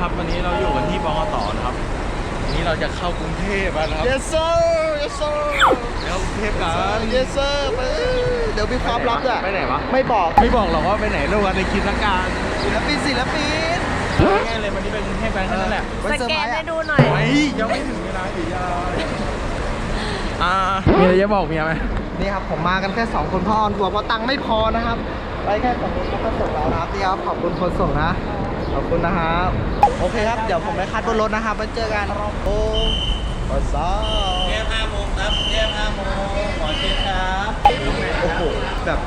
ครับวันนี้เราอยู่กันที่บกตนะครับวันนี้เราจะเข้ากรุงเทพแล้วนะครับ yes sir yes sir เข้ากรุงเทพกัน yes sir ไปเดี๋ยวมีความลับด้วยไปไหนวะไม่บอกไม่บอกหรอกว่าไปไหนเราวันในคลิปละกันศิลปินศิลปินง่ายๆเลยวันนี้ไปกรุงเทพกันแค่นั้นแหละไว้สเซอร์แกไพรนส์ให้อะดูหน่อยไว้ยังไม่ถึงเวลาอีกยาวอ่ามีอะไรจะบอกเมียไหมนี่ครับผมมากันแค่2คนพ่อออนทัวร์เพราะตังค์ไม่พอนะครับไปแค่สองคนเขาก็ส่งเรานะครับนี่ครับขอบคุณคนส่งนะ ขอบคุณนะครับโอเคครับ เดี๋ยวผมไปคัดบนรถนะครับไปเจอกันโอ้ปัสสาวเที่ยงห้าโมงครับเที่ยงห้าโมงขอเช็คครับโอ้โหแบบ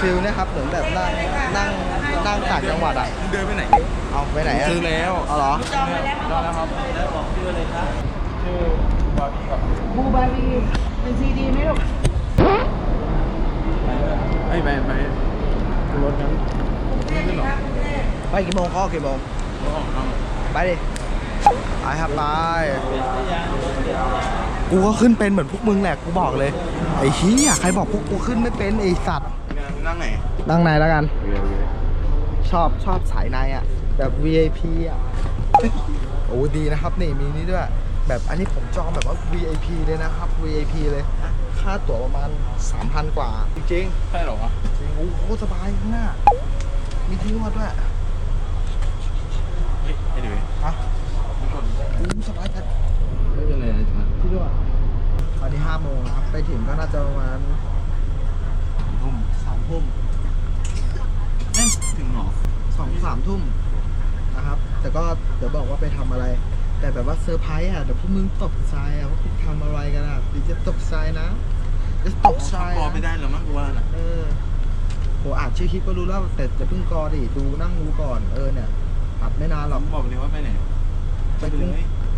ฟิลเนี่ยครับเหมือนแบบนั่งนั่งนั่งต่างจังหวัดอะเดินไปไหน เอาไปไหนอะซื้อแล้วเอาเหรอจองไปแล้วจองแล้วครับแล้วบอกชื่อเลยครับชื่อบาร์บี้กับบูบารีเป็นซีดีไหมลูกไอ้ยไปไปรถกันไม่ขึ้นหรอ ไปกี่โมงก็กี่โมงรถออกครับไปดิไปครับไปกูก็ขึ้นเป็นเหมือนพวกมึงแหละกูบอกเลยไอ้เหี้ยใครบอกพวกกูขึ้นไม่เป็นไอ้สัตว์นั่งไหนนั่งในแล้วกันชอบชอบสายในอะแบบ VIP อะโอ้ดีนะครับนี่มีนี่ด้วยแบบอันนี้ผมจองแบบว่า VIP เลยนะครับ VIP เลยค่าตั๋วประมาณ 3,000 กว่า จริงใช่หรอวะๆจริงโอ้โหสบายข้างหน้ามีที่นวดด้วย เฮ้ยไอ้ดิฮะโอ้โหสบายจัดไม่เป็นไรนะจ๊ะที่นวดตอนนี้5โมงนะครับ ไปถึงก็น่าจะประมาณทุ่มสามทุ่มเอ้ยถึงหรอสองสามทุ่มนะครับ แต่ก็เดี๋ยวบอกว่าไปทำอะไร แต่แบบว่าเซอร์ไพรส์อะ เดี๋ยวพวกมึงตกใจอะว่าพวกทำอะไรกันอะดิจะตกใจนะ จะตกใจพออะไม่ได้แล้วมั้งกูว่าน่ะเออโหอ่านชื่อคลิปก็รู้แล้วแต่จะเพิ่งกอดิ ดูนั่งดูก่อน เออเนี่ย อัดไม่นานหรอกบอกเลยว่าไปไหนไปกรุง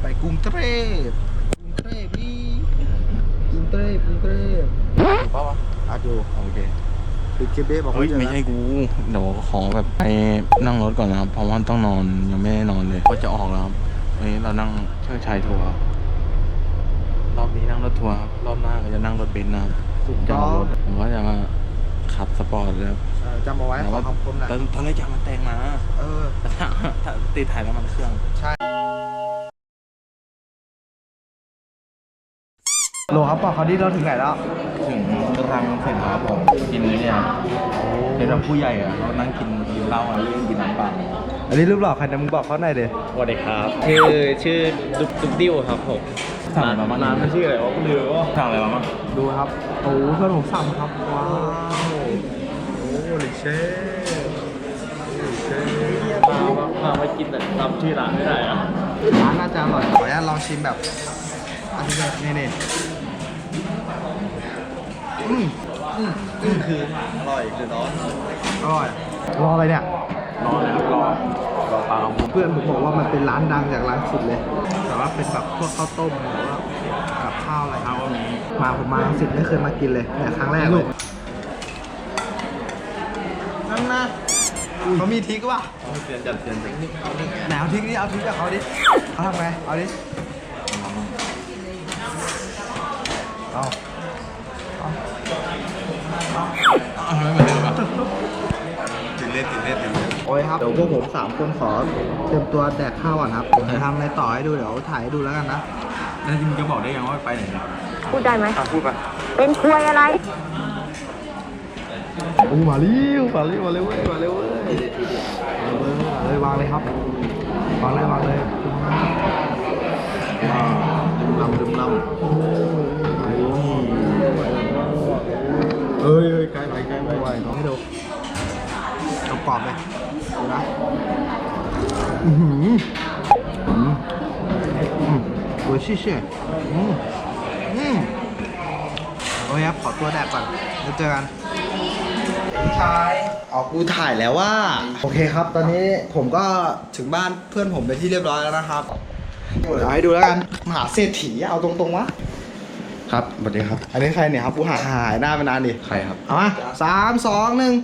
ไปกรุงเทพกรุงเทพนี่กรุงเทพกรุงเทพถูกป่าวะอะดูโอเคปิดคลิปดิบอกเฮ้ยว่าเจอไม่นะใช่กูเดี๋ยวขอแบบไปนั่งรถก่อนนะครับเพราะว่าต้องนอนยังไม่ได้นอนเลย ก็จะออกแล้วครับวันนี้เรานั่งเชิดชายทัวร์ครับรอบนี้นั่งรถทัวร์ครับรอบหน้าก็จะนั่งรถเบนซ์นะครับถูกจะต้อเอางรถผมก็จะมา ขับสปอร์ตเลยครับเออจำเอาไว้แต่ขอว่าคำคมหน่อยตอนตอนแรกจะเอามาแต่งมาเออ แต่ถ้าถ้าติดถ่ายแล้วมันเครื่องใช่โลครับปอเขาดีเราถึงไหนแล้ว ถึงรังเสร็จแล้วครับผมกินเลยเนี่ยเป็นแบบผู้ใหญ่อะเขานั่งกินกินเหล้าอะเล่นกินน้ำเปล่าอันนี้รูปหล่อใครนะมึงบอกเขาหน่อยเดสวัสดีครับ ชื่อชื่อดุ๊กดุ๊กดิวครับผมสั่งอะไรมาบ้างร้านมันชื่ออะไรวะลืมว่าสั่งอะไรมาบ้างดูครับ โอ้โหเพื่อนผมสั่งครับว้าวโอ้โหลิเช่มามามามากินแต่จำชื่อร้านไม่ได้อะร้านน่าจะอร่อยขออนุญาตลองชิมแบบอันนี้เลยนี่นี่อืมอืมอืมคืออร่อยคือร้อนอร่อยรออะไรเนี่ย รอเลยครับรอรอปลาของผมเพื่อนผมบอกว่ามันเป็นร้านดังจากร้านสุดเลย แต่ว่าเป็นแบบพวกข้าวต้มหรือว่ากับข้าวอะไรเอาอะไรมาผมมาสิบไม่เคยมากินเลยเนี่ยครั้งแรกเลย นั่นนะเขามีทริกป่ะเตือนจัดเตือนจัดไหนเอาทริกนี่เอาทริกจากเขาดิเขาทำไงเอาดิเอาเอาไม่เหมือนเดิมอะติดเล่นติดเล่นติดเล่นโอ้ยครับเดี๋ยวพวกผมสามคนขอเตรียมตัวแดกข้าวก่อนครับเดี๋ยวทำอะไรต่อให้ดูเดี๋ยวถ่ายให้ดูแล้วกันนะแล้วจริงๆจะบอกได้ยังว่าไปไหนนะพูดได้ไหมอะพูดไปเป็นควยอะไรโอ้มาเร็วมาเร็วมาเร็วเว้ยมาเร็วเว้ยมาเลยวางเลยครับวางเลยวางเลยว้าวลำดึมลำเอ้ยเอ้ยใกลไปใกลไปไวน้องให้ดูเอากรอบเลยนะอือหืออืมอืมโอ้ยชิเช่อืมอืมโอ้ยครับขอตัวแดกก่อนแล้วเจอกัน ชายออกกูถ่ายแล้วว่า โอเคครับ ตอนนี้ผมก็ถึงบ้านเพื่อนผมเป็นที่เรียบร้อยแล้วนะครับเดี๋ยวให้ดูแล้วกันมหาเศรษฐีเอาตรงๆวะครับสวัสดีครับ อันนี้ใครเนี่ยครับกูหาหายหน้าไปนานดิใครครับเอามาสามสองหนึ่ง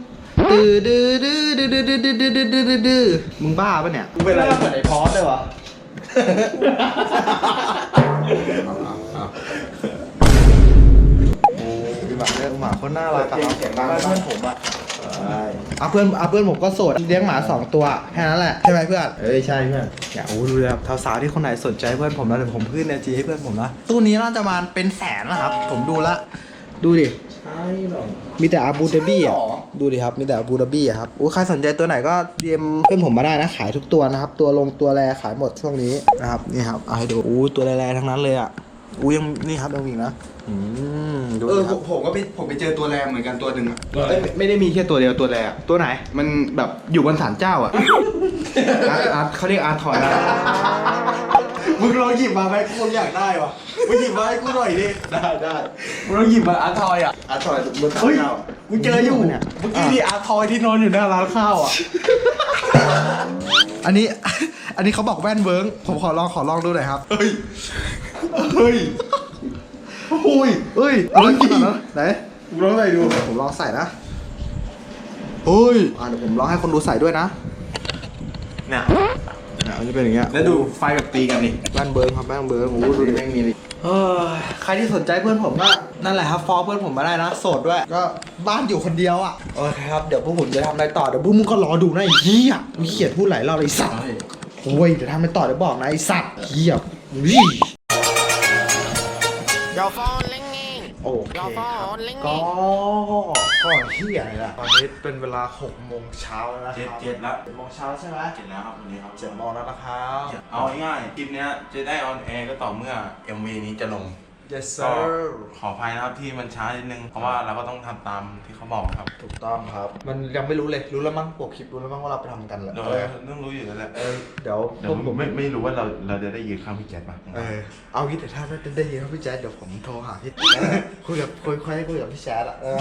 ดื้อดื้อดื้อดื้อดื้อดื้อดื้อดื้อดื้อดื้อดื้อมึงบ้าปะเนี่ยกูเป็นอะไรเหมือนไอ้พอสเลยวะโอ้ย หมาเนี่ยหมาคนน่ารักครับเสียงดังเพื่อนผมอะใช่เอาเพื่อนเอาเพื่อนผมก็โสดเลี้ยงหมาสองตัวแค่นั้นแหละใช่ไหมเพื่อนเอ้ยใช่เพื่อนอย่าโอ้ดูเลยครับสาวๆที่คนไหนสนใจเพื่อนผมนะเดี๋ยวผมขึ้นในจีให้เพื่อนผมนะตู้นี้น่าจะมาเป็นแสนนะครับ ผมดูละดูดิใช่หรอมีแต่อาบูดาบีอะดูดิครับมีแต่อาบูดาบีอะครับอู้ใครสนใจตัวไหนก็เดียมเพื่อนผมมาได้นะขายทุกตัวนะครับ ตัวลงตัวแรขายหมดช่วงนี้นะครับนี่ครับเอาให้ดูอู้ตัวแรๆทั้งนั้นเลยอะ อู้ยังนี่ครับยังมีอีกนะอืมดูเออดิคผรับมผมก็ไปผมไปเจอตัวแรเหมือนกันตัวหนึ่งอะเอ้ยไม่ไม่ได้มีแค่ตัวเดียวตัวแรอะตัวไหน มันแบบอยู่บนศาลเจ้าอะ อาร์ตอาร์ตเขาเรียกอาร์ตทอยนะมึงลองหยิบมาไหมกูอยากได้วะมึงหยิบมาให้กูหน่อยดิได้ได้มึงลองหยิบมาอาร์ตทอยอะอาร์ตทอยบนศาลเฮ้ยเจ้ากูเจออยู่เนี่ยเมื่อกี้นี่อาร์ทอยที่นอนอยู่หน้าร้านข้าวอะ อันนี้ อันนี้เขาบอกแว่นเวิร์งผมขอลองขอลองดูหน่อยครับ เฮ้ย เฮ้ยโอ้ยเอ้ยเอาลองกินก่อนนะไหน กูลองใส่ดูผมลองใส่นะเฮ้ยอ่าเดี๋ยวผมลองให้คนดูใส่ด้วยนะเนี่ยเนี่ยมันจะเป็นอย่างเงี้ยแล้วดูไฟแบบตีกันดิแว่นเบิร์งครับแว่นเบิร์งโอ้โหดูดิ แม่งมีดิเฮ้ยใครที่สนใจเพื่อนผมก็นั่นแหละครับฟอลเพื่อนผมมาได้นะ โสดด้วย ก็บ้านอยู่คนเดียวอะโอเคครับ เดี๋ยวพวกผมจะทำอะไรต่อ เดี๋ยวพวกมึงก็รอดูนะไอ้เหี้ยมีเขียนพูดหลายรอบเลยไอ้สัตว์โอ้ยเดี๋ยวทำอะไรต่อเดี๋ยวบอกนะไอ้สัตว์เหี้ย วิ่ง Your phone ringing. โอเค Your ครับ phone ringing. ก็ก็เหี้ยอะไรล่ะตอนนี้เป็นเวลา6โมงเช้าแล้วนะคเจ็ดรับเจ็ดแล้วเจ็ดโมงเช้าใช่ไหมเจ็ดแล้วครับวันนี้ครับเจ็ดโมงแล้วนะครับเอาง่ายๆคลิปเนี้ยจะได้ออนแอร์ก็ต่อเมื่อ MV นี้จะลง yes ก็ sir ขออภัยนะครับที่มันช้านิดนึง เพราะว่าเราก็ต้องทำตามที่เขาบอกครับถูกต้องครับ มันยังไม่รู้เลย รู้แล้วมั้งปกคลิปรู้แล้วมั้งว่าเราไปทำกันแหละโดเอยอต้องรู้อยู่แล้วแหละเออเดี๋ยวเดี๋ยวผมไม่ไม่รู้ว่าเราเราจะได้ยืนข้างพี่แจ๊ดป่ะเออเอางี้แต่ถ้าไม่ได้ยินครับพี่แจ๊ดเดี๋ยวผมโทรหาพี่คุยกับคุยคุยคุยกับพี่แจ๊ดอะเออ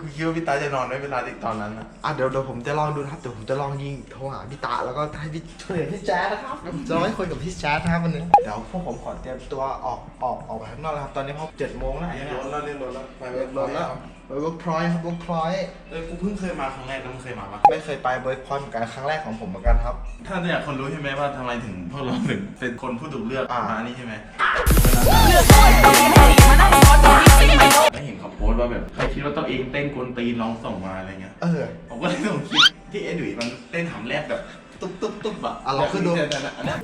กูคิดว่าพี่ตาจะนอนไหมเวลาที่ตอนนั้นอะอะเดี๋ยวเดี๋ยวผมจะลองดูนะครับเดี๋ยวผมจะลองยิงโทรหาพี่ตาแล้วก็ให้พี่ช่วยพี่แจ๊ดนะครับเดี๋ยวผมจะลองให้คุยกับพี่แจ๊ดนะครับวันนี้เดี๋ยวพวกผมขอเตรียมตัวออกออกออกไปข้างนอกแล้วครับ ตอนนี้พอเจ็ดโมงแล้วเรียนรถแล้วเรียนรถแล้วไปเรียบร้อยแล้วไปเวิร์กพอยครับเวิร์กพอยเออกูเพิ่งเคยมาครั้งแรกแล้วมึงเคยมาปะไม่เคยไปเวิร์กพอยเหมือนกันครั้งแรกของผมเหมือนกันครับ ถ้าอยากคนรู้ใช่ไหมว่าทำไมถึงพวกเราถึงเป็นคนผู้ถูกเลือกอ่ามานี่ใช่ไหมแล้วเห็นเขาโพสต์ว่าแบบใครคิดว่าตัวเองเต้นกวนตีนลองส่งมาอะไรเงี้ยเออผมก็เลยส่งคลิปที่เอ็ดดุยมันเต้นหำแรกแบบตุ๊บตุ๊บตุ๊บอะอะลองขึ้นดูแบบนั้นอะอันนั้น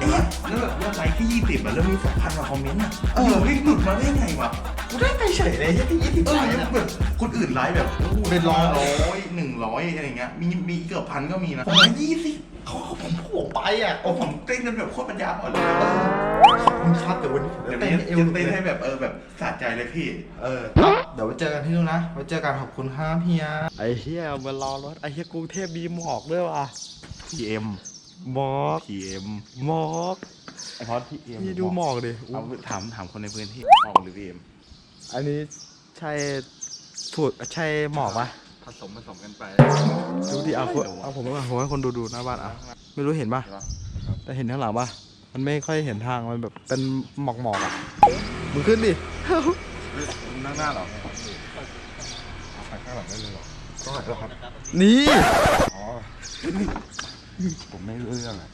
เออเห็นไหมแล้วแบบยอดไลค์ที่ยี่สิบอะแล้วมีสองพันกว่าคอมเมนต์อะเออเฮ้ยหลุดมาได้ไงวะกูได้ไปเฉยเลยที่ยี่สิบเออสามยังเนี่ยแบบคนอื่นไลค์แบบโอ้โหเป็นร้อยร้อยหนึ่งร้อยอะไรเงี้ยมีมีเกือบพันก็มีนะผมมายี่สิบเขาเขาผมผมไปอะโอ้ผมเต้นกันแบบโคตรปัญญาอ่อนเลยเออขอบคุณครับเดี๋ยววันนี้ผมเดี๋จะยวเต้นี้นให้เอวจะเต้นเลให้ยแบบเออแบบสะใจเลยพี่ เออเดี๋ยวไว้เจอกันที่นู่นนะไว้เจอกันขอบคุณครับเฮียไอ้เฮียมารอรถไอ้เฮียกรุงเทพมีหมอกด้วยว่ะ PM หมอก PM หมอกไอพอด PM นี่ดูหมอกดิเอาถามถามคนในพื้นที่หมอกหรือ PM อันนี้ใช่ถูดใช่หมอกปะผสมผสมกันไปดูดิเอาคนเอาผมเอาผมให้คนดูดูหน้าบ้านอะไม่รู้เห็นปะใช่ปะแต่เห็นข้างหลังปะมันไม่ค่อยเห็นทางมันแบบเป็นหมอกหมอกๆอะมึงขึ้นดินั่งหน้าเหรอนี่ ผมไม่รู้เรื่องอะ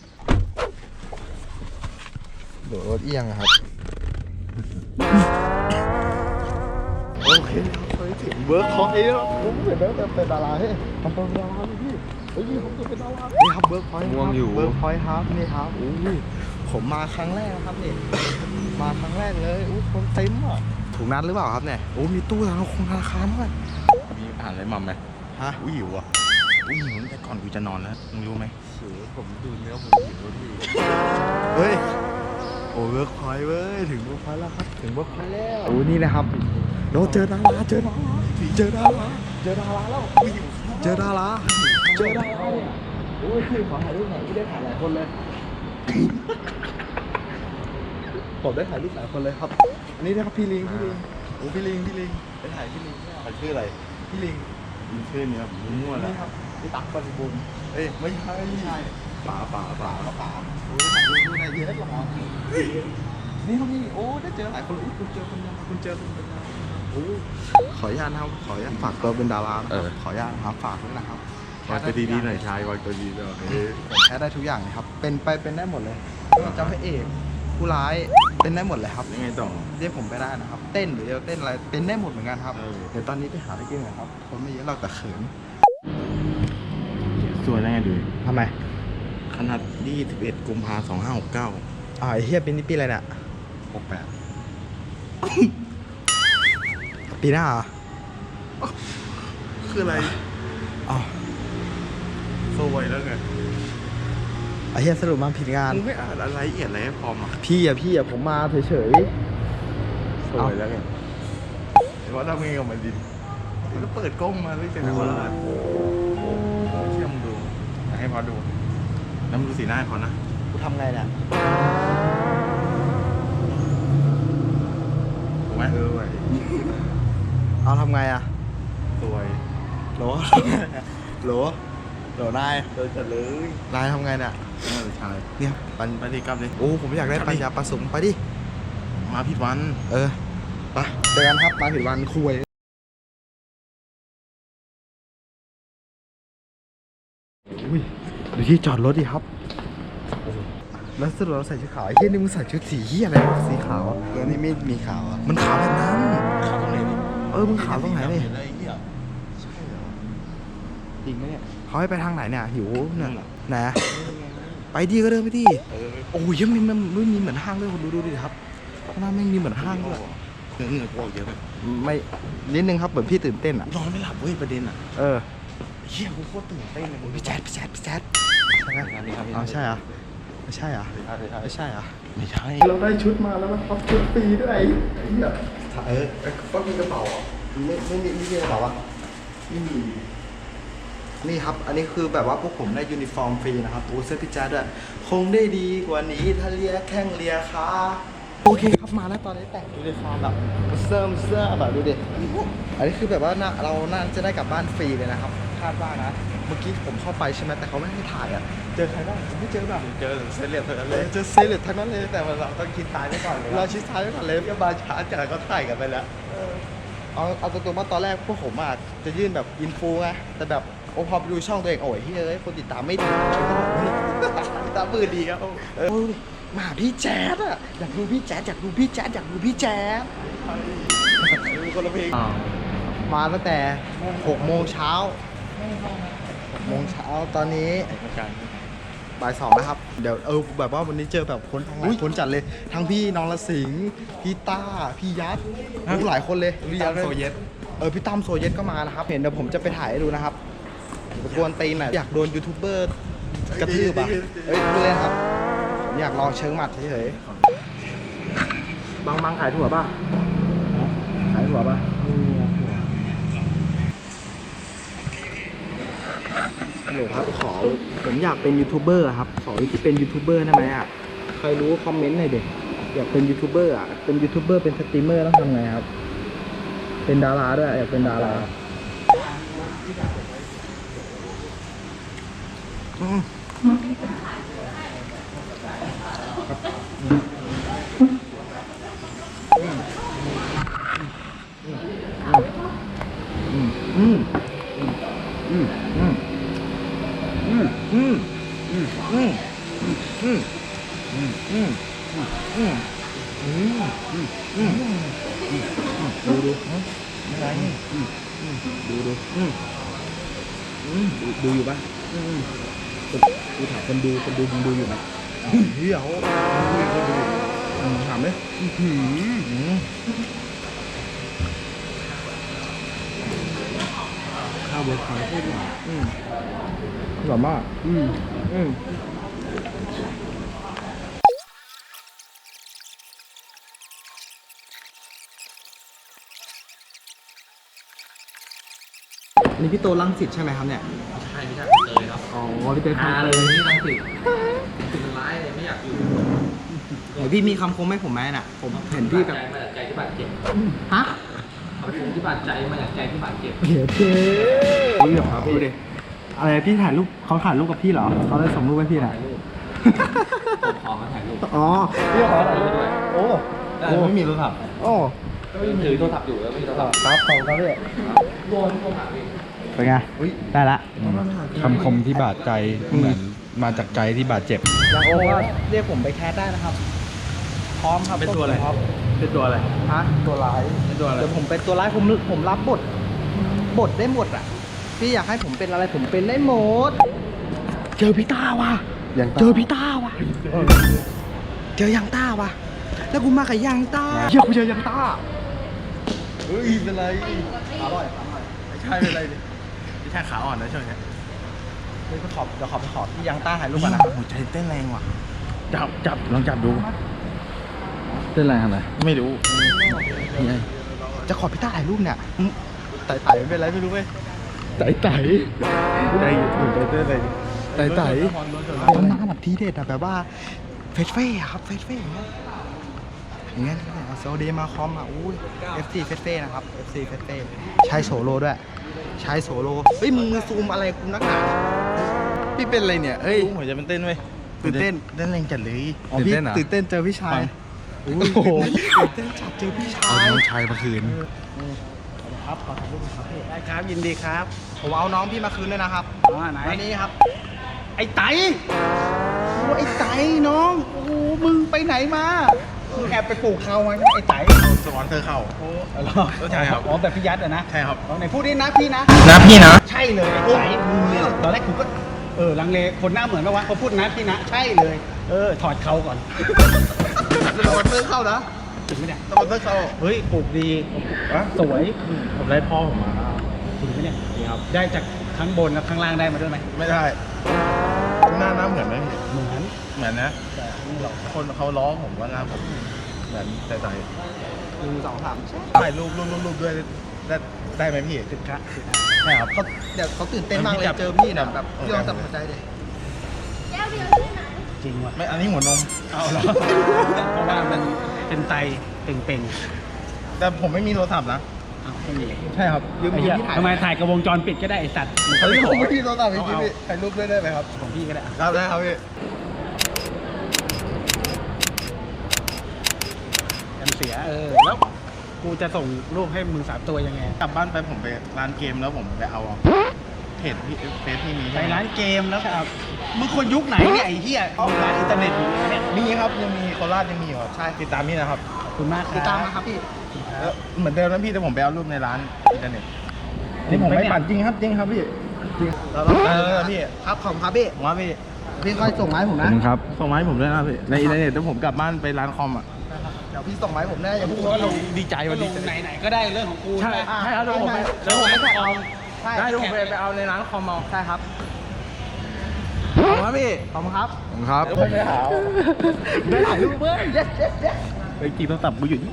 เดี๋ยวรถเอียงอะครับ โอเคครับไปถึงเวิร์กพอยต์แล้วผมเห็นแล้วแต่เป็นดาราเฮ้ยทำเป็นดาราเลยพี่เฮ้ยผมจะเป็นดารานี่ครับเวิร์กพอยต์ง่วงอยู่ เวิร์กพอยต์ครับนี่ครับอู้ยผมมาครั้งแรกนะครับนี่ มาครั้งแรกเลยอู้คนเต็มอะถูกนัดหรือเปล่าครับเนี่ยโอ้มีตู้ธนาคารธนาคารด้วยมีอ่านอะไรมัมไหมฮะอุ้ยหิวอะ อุ้ยหิวตั้งแต่ก่อนกูจะนอนแล้วมึงรู้ไหมหิวผมดูเนื้อผมหิวพี่เฮ้ยโอ้เวิร์กพอยต์เว้ยถึงเวิร์กพอยต์แล้วครับถึงเวิร์กพอยต์แล้วโอ้นี่นะครับเราเจอดาราเจอดาราเจอดาราเจอดาราแล้วเจอดาราเจอดาราโอ้ยขอถ่ายรูปหน่อยไม่ได้ถ่ายหลายคนเลยผมได้ถ่ายรูปหลายคนเลยครับ อันนี้นะครับพี่ลิงพี่ลิงโอ้พี่ลิงพี่ลิงไปถ่ายพี่ลิงมันชื่ออะไรพี่ลิงมันชื่อเนี้ยผมมั่วแล้วนี่ครับ พี่ตั๊กบริบูรณ์เอ้ยไม่ใช่ไม่ใช่ป๋าป๋าป๋าป๋าป๋าโอ้ยถ่ายรูปได้เยอะหรอนี่เขามีโอ้ได้เจอหลายคนอุ๊ยคุณเจอคนยังคุณเจอคนยังโอ้ขออนุญาตนะครับขออนุญาตฝากตัวเป็นดารานะครับขออนุญาตนะครับฝากด้วยนะครับวางตัวดีๆหน่อยชายวางตัวดีๆหน่อยผมแคสได้ทุกอย่างเลยครับ เป็นไปเป็นได้หมดเลยไม่ว่าจะพระเอก ผู้ร้ายเป็นได้หมดเลยครับ ยังไงต่อ เรียกผมไปได้นะครับ เต้นหรือจะเต้นอะไรเป็นได้หมดเหมือนกันครับเออ เดี๋ยวตอนนี้ไปหาอะไรกินก่อนครับคนไม่เยอะเราแต่เขิน สวยได้ไงดูทำไม ขนาด21กุมภาพันธ์2569 อ่าไอ้เฮียปีนี้ปีอะไรเนี่ย68ปีหน้าเหรอคืออะไรอ๋อสวยแล้วไงไอ้เฮียสรุปมาผิดงาน มึงไม่อ่านอะไรละเอียดอะไรให้พร้อมอะพี่อะพี่อะผมมาเฉยสวยแล้วไงแต่ว่าทำไงกับมันดินมันก็เปิดกล้องมาเลยจากนครราชเให้พอดูแล้วมึงดูสีหน้าให้พอนะๆกูทำไงเนี่ยถูกไหมเออสวยเอาทำไงอะสวยโหลโหลโหลนายเดินจัดเลยนายทำไงเนี่ยเออชายเนี่ยปันไปที่กลับเลยโอ้ผมอยากได้ปัญญาประสงค์ไปดิมาผิดวัน เออไปเจอกันครับมาถึงวันคุยอุ้ย ที่จอดรถดิครับโอ้แล้วสรุปเราใส่ชุดขาวไอ้เหี้ยนี่มึงใส่ชุดสีเหี้ยอะไรวะสีขาวอะเออนี่ไม่มีขาวอะมันขาวแบบนั้น ขาวตรงไหนดิเออมึงขาวตรงไหนดิเห็นอะไรเหี้ยใช่เหรอจริงไหมเนี่ย เขาให้ไปทางไหนเนี่ยหิวเนี่ยนั่นเหรอไหนไปดีก็เดินไปดิเออโอ้ยยังมีมันไม่มีเหมือนห้างด้วยคุณดูดูดิครับข้างหน้าแม่งมีเหมือนห้างด้วยเหงื่อเหงื่อกูออกเยอะไปไม่นิดนึงครับเหมือนพี่ตื่นเต้นอะนอนไม่หลับเว้ยประเด็นอะเออเฮียกูโคตรตื่นเต้นเลยโอ้ยพี่แจ๊ดพี่แจ๊ดพี่แจ๊ด ใช่ไหมครับพี่ครับพี่อ๋อใช่เหรอไม่ใช่เหรอใช่ใช่ไม่ใช่เหรอไม่ใช่เราได้ชุดมาแล้วนะครับชุดฟรีด้วยไอ้เหี้ยเออก็มีกระเป๋าอะไม่ไม่มีไม่มีกระเป๋าอะไม่มีนี่ครับ อันนี้คือแบบว่าพวกผมได้ยูนิฟอร์มฟรีนะครับโอ้เสื้อพี่แจ๊ดด้วยคงได้ดีกว่านี้ถ้าเลียแข้งเลียขาโอเคครับมาแล้วตอนนี้แต่งยูนิฟอร์มแบบเสื้อเสื้อแบบดูดิอันนี้คือแบบว่าน่าเราน่าจะได้กลับบ้านฟรีเลยนะครับ คาดว่านะ เมื่อกี้ผมเข้าไปใช่ไหมแต่เขาไม่ให้ถ่ายอะ เจอใครบ้างผมไม่เจอแบบเจอเส้นเลือดเท่านั้นเลเลยยเจอเซเลตทั้งนั้นเลยแต่ว่าเราต้องคิดตายไว้ก่อนเลยเราชิดท้ายไว้ก่อนเลยก็มาช้าจากเขาถ่ายกันไปแล้วเอาเอาตัวตัวๆมาตอนแรกพวกผมอะจะยื่นแบบอินฟูไงแต่แบบโอ้พอไปดูช่องตัวเองโอ้ยเฮ้ยคนติดตามไม่ดีติดตามมือดีครับเออมาหาพี่แจ๊ดอะอยากดูพี่แจ๊ดอยากดูพี่แจ๊ดอยากดูพี่แจ๊ดคนละเพลงมาตั้งแต่6โมงเช้า 6โมงเช้าตอนนี้ประกันบ่ายสองนะครับ เดี๋ยวเออแบบว่าวันนี้เจอแบบคนทั้งหลายคนจัดเลย ทั้งพี่น้องละสิงห์พี่ต้า พี่ยัดรู้หลายคนเลยพี่ยัดโซเยตเออพี่ตั้มโซเยตก็มานะครับ เห็นเดี๋ยวผมจะไปถ่ายให้ดูนะครับกวนตีนอะอยากโดนยูทูบเบอร์กระทืบอะเอ้ยพูดเล่นครับผมอยากลองเชิงหมัดเฉยๆบางบางขายถั่วป่ะขายถั่วป่ะฮัลโหนูครับขอผมอยากเป็นยูทูบเบอร์ครับขอที่เป็นยูทูบเบอร์ได้ไหมอะใครรู้คอมเมนต์หน่อยเด็กอยากเป็นยูทูบเบอร์อะเป็นยูทูบเบอร์เป็นสตรีมเมอร์ต้องทำไงครับ เป็นดาราด้วยอยากเป็นดาราอืม คนดูคนดูมึงดูอยู่ไหมเฮียเขาดูอยู่คนดูอยู่อืมถามเลยอื้อหือข้าวเบิร์ดขายโคตรหวานอืมหวานมากอืมอืม นี่พี่โตลังสิตใช่ไหมครับเนี่ย ใช่ไม่ใช่เลยครับอ๋อพี่เตยอาคำเลเลยยนี่รังสิตถึงร้ายเลยไม่อยากอยู่ไหนพี่มีคำคมให้ผมไหมน่ะ ผมเห็นพี่แบบใจมาจากใจที่บาดเจ็บฮะคำคมที่บาดใจมาจากใจที่บาดเจ็บเดี๋ยวเจ๊ดูดิครับดูดิอะไรพี่ถ่ายรูปเขาถ่ายรูปกับพี่เหรอเขาเลยส่งรูปให้พี่น่ะถ่ายรูปผมขอมาถ่ายรูปอ๋อพี่ขอถ่ายรูปด้วยโอ้แต่ไม่มีโทรศัพท์โอ้ก็ยังถือโทรศัพท์อยู่แล้วไม่มีโทรศัพท์ครับขอบคุณครับพี่โดนโทรศัพท์อีก เป็นไงได้ละคำคมที่บาดใจเหมือนมาจากใจที่บาดเจ็บอยากโอ้ว่าเรียกผมไปแคสได้นะครับ พร้อมครับเป็นตัวอะไรพร้อมเป็นตัวอะไรฮะตัวร้ายเป็นตัวอะไรเดี๋ยวผมเป็นตัวร้ายผมผมรับบท บทได้หมดอะพี่อยากให้ผมเป็นอะไรผมเป็นได้หมด เจอพี่ต้าว่ะเจอพี่ต้าว่ะเจอยังต้าว่ะแล้วกูมากับยังต้าเฮียกูเจอยังต้าเฮ้ยเป็นไรอร่อยอร่อยไม่ใช่เป็นไรดิไม่ใช่ขาอ่อนนะช่วงนี้เฮ้ยไปขอบเดี๋ยวขอไปขอบพี่ยังต้าถ่ายรูปก่อนนะหัวใจเต้นแรงว่ะ จับจับลองจับดู เต้นแรงขนาดไหนไม่รู้นี่ไงจะขอพี่ต้าถ่ายรูปเนี่ยไต่ไต่ไม่เป็นไรไม่รู้เว้ยไต่ไต่ใจหัวใจเต้นเลยไต่ไต่ตำนานแบบทีเด็ดอะแบบว่าเฟสเฟ่อะครับเฟสเฟ่อย่างเงี้ยอย่างเงี้ยโซเดมาคอมอะอุ้ย FC เฟสเฟ่นะครับ FC เฟสเฟ่ใช้โซโล่ด้วย ใช้โซโล่เฮ้ยมึงมือซูมอะไรกูนักหนาพี่เป็นอะไรเนี่ยเอ้ยหัวใจมันเต้นเว้ยตื่นเต้นเต้นแรงจัดเลยอ๋อพี่ตื่นเต้นเจอพี่ชายโอ้โหตื่นเต้นจัดเจอพี่ชาเอายน้องชายมาคืนครับขอถ่ายรูปหน่อยครับพี่ได้ครับยินดีครับผมเอาน้องพี่มาคืนด้วยนะครับอ๋อไหนอันนี้ครับ ไอ้ไตโอ้ไอ้ไตน้องโอ้โหมึงไปไหนมา มึงแอบไปปลูกเขามาใช่ไหมไอ้ไตสปอนเซอร์เข้า โอ้ใช่ครับ อ๋อแบบพี่ยัดอะนะใช่ครับเอาไหนพูดดินะพี่นะ นะพี่นะ ใช่เลยไอ้ไตมึงเนี่ยตอนแรกกูก็เออลังเลคนหน้าเหมือนปะวะเขาพูดนะพี่นะใช่เลย เออถอดเขาก่อนสปอนเซอร์เข้านะถึงไหมเนี่ยสปอนเซอร์เข้าเฮ้ยปลูกดีสวยผมได้พ่อผมมาถึงไหมเนี่ยนี่ครับได้จากข้างบนแล้วข้างล่างได้มาด้วยไหมไม่ได้ หน้าหน้าเหมือนไหมพี่เหมือน เหมือนนะแต่ไม่หรอก คนเขาล้อผมว่าหน้าผมเหมือนแต่ใจหนึ่งสองสามใช่ถ่ายรูปรูปรูปรูปด้วยได้ได้ไหมพี่ติดคะติดคะใช่ครับเขาเดี๋ยวเขาตื่นเต้นมากเลยเจอพี่นะแบบพี่ลองจับหัวใจเลยจริงว่ะไม่อันนี้หัวนมเอาหรอเพราะว่ามันเป็นไตเป่งๆแต่ผมไม่มีโทรศัพท์นะไม่มีใช่ครับยืมไอ้ยืเหี้มยที่ถ่ายทำไมถ่ายกับวงจรปิดก็ได้ไอสัตว์เฮ้ยผมไม่มีโทรศัพท์จริงๆพี่ถ่ายรูปด้วยได้ไหมครับของพี่ก็ได้ครับได้ครับพี่ กัน เสียเออแล้วกูจะส่งรูปให้มึงสามตัวยังไง กลับบ้านไปผมไปร้านเกมแล้วผมไปเอาเพจพี่เฟซที่มีไปร้านเกมแล้วครับมึงคนยุคไหนเนี่ยไอ้เหี้ยเอาร้านอินเทอร์เน็ตอยู่เนี่ยมีครับยังมีโคราชยังมีอยู่ครับใช่ติดตามพี่นะครับขอบคุณมากครับติดตามนะครับพี่แล้วเหมือนเดิมนะพี่แต่ผมไปเอารูปในร้านอินเทอร์เน็ตนี่ผมไม่ปั่นจริงครับจริงครับพี่จริงเออพี่ครับขอบคุณครับพี่ผมว่าพี่พี่ค่อยส่งไมาให้ผมนะ ครับส่งมาให้ผมด้วยนะพี่ในอินเทอร์เน็ตแล้วผมกลับบ้านไปร้านคอมอะเดี๋ยวพี่ส่งไมาให้ผมแน่อย่าเพิ่งว่าลงดีใจวันลนี้งไหนๆก็ได้เรื่องของกูใช่ไหมใช่ครับเดี๋ยวผมไปเดี๋ยวผมไปเอาใช่ได้เดี๋ยวผมไปไปเอาในร้านคอมเอาใช่ครับขอบคุณครับพี่ขอบคุณครับครับเดี๋ยวผมไปหาได้ถ่ายรูปเว้ย yes yes yes ไปจีบโทรศัพท์กูอยู่นี่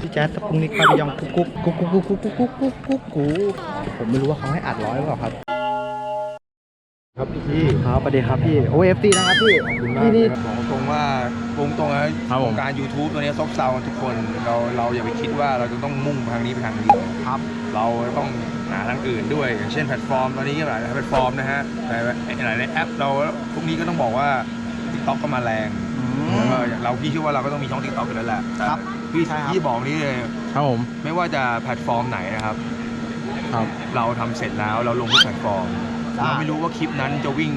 พี่แจ๊ดพรุ่งนี้ใครไปยองกุ๊กกุ๊กกุ๊กกุ๊กกุ๊กกุ๊กกุ๊กกุ๊กกุ๊กกุ๊กผมไม่รู้ว่าเขาให้อัดร้อยหรือเปล่าครับ ครับพี่ครับสวัสดีครับพี่โอเอฟซีนะครับพี่พี่นี่บอกตรงว่าวงตรงนะครับผมการ YouTube ตัวนี้ซบเซาทุกคนเราเราอย่าไปคิดว่าเราจะต้องมุ่งไปทางนี้ไปทางเดียวครับ เราต้องหาทางอื่นด้วยอย่างเช่นแพลตฟอร์มตอนนี้ก็หลายแพลตฟอร์มนะฮะหลายหลายแอป เราพวกนี้ก็ต้องบอกว่า TikTok ก็มาแรงแล้วก็เราพี่เชื่อว่าเราก็ต้องมีช่อง TikTok อยู่แล้วแหละแต่ครับพี่ใช่ครับพี่บอกนี้เลยครับผมไม่ว่าจะแพลตฟอร์มไหนนะครับ ครับ เราทำเสร็จแล้วเราลงทุกแพลตฟอร์ม เราไม่รู้ว่าคลิปนั้นจะวิ่ง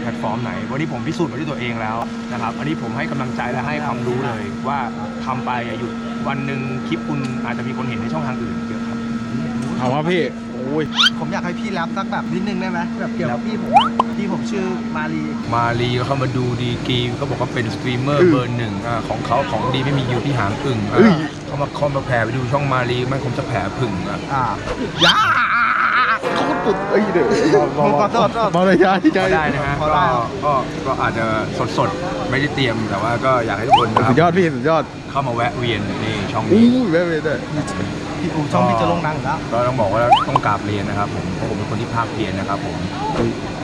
แพลตฟอร์มไหน วันนี้ผมพิสูจน์มาด้วยตัวเองแล้วนะครับ อันนี้ผมให้กำลังใจและให้ความรู้เลยว่าทำไปอย่าหยุดวันหนึ่งคลิปคุณอาจจะมีคนเห็นในช่องทางอื่นเยอะครับเอาครับพี่โอ้ยผมอยากให้พี่แรปสักแบบนิดนึงได้ไหมแบบเกี่ยวกับพี่ผมพี่ผมชื่อมารีมาลีก็เข้ามาดูดีกรีก็บอกว่าเป็นสตรีมเมอร์เบอร์หนึ่งอ่าของเขาของดีไม่มีอยู่ที่หางอึ่งอ่าเขามาเขามาแผ่ไปดูช่องมาลีไม่คงจะแผ่ผึ่งอะอ่าย่า เขาก็ปุดเอ้ยเดี๋ยวผมขอโทษบอลเลยาที่ใจก็ได้นะฮะก็ก็ก็อาจจะสดๆไม่ได้เตรียมแต่ว่าก็อยากให้ทุกคนนะคสุรัดยอดพี่สุดยอดเข้ามาแวะเวียนในช่องอู้นี้แม่เว้ยได้ พี่อูช่องพี่จะลงดังแล้ว ก็ต้องบอกว่าต้องกราบเรียนนะครับผมเพราะผมเป็นคนที่ภาคเพียรนะครับผม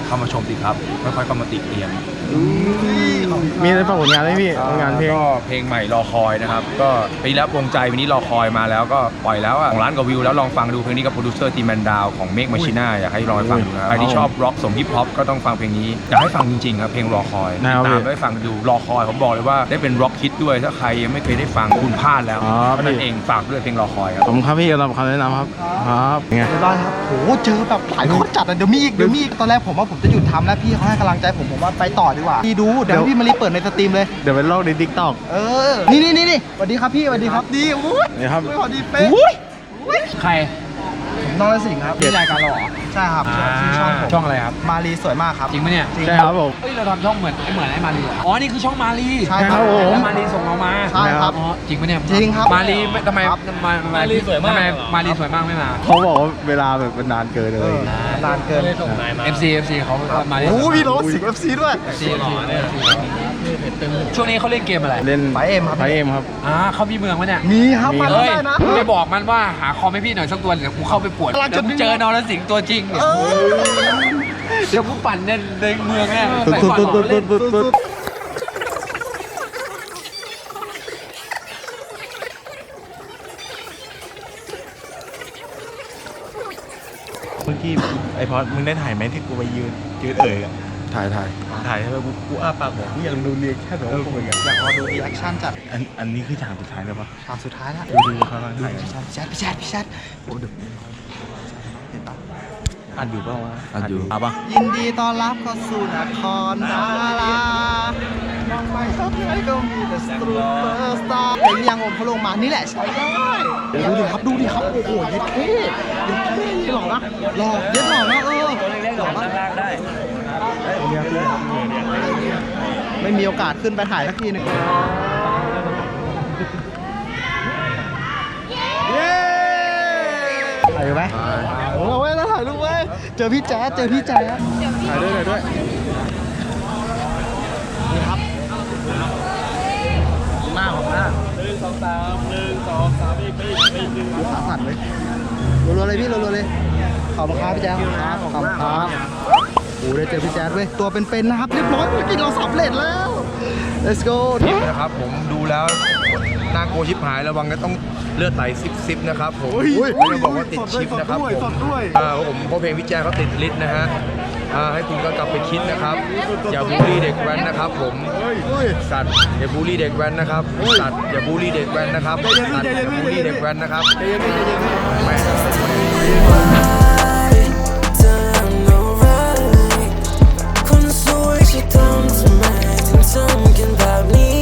เข้ามาชมสิครับค่อยๆเข้ามาติเตียนมี อะไรฝากผลงานไหมพี่ผลงานเพลง ก็เพลงใหม่รอคอยนะครับ ก็ปีแล้ววงใจวันนี้รอคอยมาแล้วก็ปล่อยแล้วอะของร้านกับวิวแล้วลองฟังดูเพลงนี้กับโปรดิวเซอร์ตีแมนดาวของเมกมาชิน่าอยากให้ลองไปฟังดูนะครับใครที่ชอบร็อกสมฮิปฮอปก็ต้องฟังเพลงนี้อยากให้ฟังจริงๆครับเพลงรอคอยได้ครับตามด้วยฟังดูรอคอยผมบอกเลยว่าได้เป็นร็อกฮิตด้วยถ้าใครยังไม่เคยได้ฟังคุณพลาดแล้วอ๋อเพราะนั่นเองฝากด้วยเพลงรอคอยครับขอบคุณครับพี่สำหรับคำแนะนำครับครับไงเรียบร้อยครับโหเจอแบบหลายคนจัดอะเดี๋ยวมีอีกเดี๋ยวมีอีกตอนแรกผมว่าผมจะหยุดทำแล้วพี่เขาให้กำลังใจผมผมว่าไปต่อดีกว่าพี่ดูเดี๋ยวให้พี่มารีเปิดปิดในสตรีมเลย เดี๋ยวเป็นโลกในดิกตอกเออ นี่นี่นี่นี่สวัสดีครับพี่สวัสดีครับดีอุ้ยนี่ครับสวัสดีเป๊ะใครนอนสิงห์ครับพี่รายการเราเหรอ ใช่ครับชื่อช่องผมช่องอะไรครับ มารีสวยมากครับ จริงปะเนี่ยจริง ใช่ครับผมเฮ้ยเราทำช่องเหมือนเหมือนไอ้มารีเหรออ๋อ นี่คือช่องมารีใช่ครับแล้วมารีส่งเรามาใช่ครับอ๋อจริงปะเนี่ยจริงครับมารีไม่ทำไมครับ ทำไมมารีสวยมากทำไมมารีสวยมากไม่มา เขาบอกว่าเวลาแบบมันนานเกินเลเอยอนานเกิน FC FC เขามารีโอ้มีโรสสิงห์เอฟซีด้วย FC FC ช่วงนี้เขาเล่นเกมอะไรเล่นไฟเอ็มครับไฟเอ็มครับอ่าเขามีเมืองวะเนี่ยมีครับมาเฮ้ยได้นะไปบอกมันว่าหาคอมให้พี่หน่อยสักตัวเดี๋ยวกูเข้าไปปวดกำลังจะเดี๋ยวกูเจอนอรสิงห์ตัวจริงเนี่ยเออเดี๋ยวกูปั่นในในเมืองแน่ตุ๊ดใส่ตุ๊ดก่อนตุ๊ดเล่ตุ๊นดตุ๊ดตุ๊ดเมื่อกี้ไอพอดมึงได้ถ่ายไหมที่กูไปยืนยืนเอ่ยอะ ถ่ายถ่ายถ่ายแล้วกูกูอ้าปากบอกกูอยากดูเรียกแค่แบบว่าคุยกันอยากรอดูรีแอคชั่นจากอันอันนี้คือฉากสุดท้ายแล้วปะฉากสุดท้ายแล้วดูดูเขากำลังถ่ายกันพี่แชทพี่แชทพี่แชทโอ้เดี๋ยวเห็นปะอัดอยู่เปล่าวะอัดอยู่อะปะยินดีต้อนรับเข้าสู่นครดาราน้องใหม่ชอบไหนก็มีแต่สตรูเปอร์สตาร์เป็นยังผมเขาลงมานี่แหละใช้ได้ดูดิครับดูดิครับโอ้โหเย็ดเท่เย็ดเท่หล่อนะหล่อเย็ดหล่อนะเออหล่อนะไม่มีโอกาสขึ้นไปถ่ายสักทีหนึงเย้ถ่ายไหมโอ้โหเว้ยแล้วถ่ายรูปเว้ยเจอพี่แจ๊ดเจอพี่แจ๊ดถ่ายด้วยถ่ายด้วยนี่ครับหน้าของหน้าหนึ่งสองสามหนึ่งสองสามอีกอีกอีกดูขาสั่นเลยรัวๆเลยพี่รัวๆเลยขอบคุณครับพี่แจ๊ดขอบคุณครับ โอ้ได้เจอพี่แจ๊ดเว้ย ตัวเป็นๆนะครับ เรียบร้อยภารกิจเราสำเร็จแล้ว let's go คลิปนะครับผมดูแล้วน่ากลัวชิบหายระวังก็ต้องเลือดไหลซิบซิบนะครับผมอุ้ยไม่ได้บอกว่าติดชิปนะครับสดด้วยผมสดด้วยอ่าผมเพราะเพลงพี่แจ๊คเขาติดลิสต์นะฮะอ่าให้คุณก็กลับไปคิดนะครับ อย่าบูลลี่เด็กแว้นนะครับ ผมอุ้ยสัตว์อย่าบูลลี่เด็กแว้นนะครับสัตว์อย่าบูลลี่เด็กแว้นนะครับสัตว์อย่าบูลลี่เด็กแว้นนะครับแม่ home tonight and talking about me.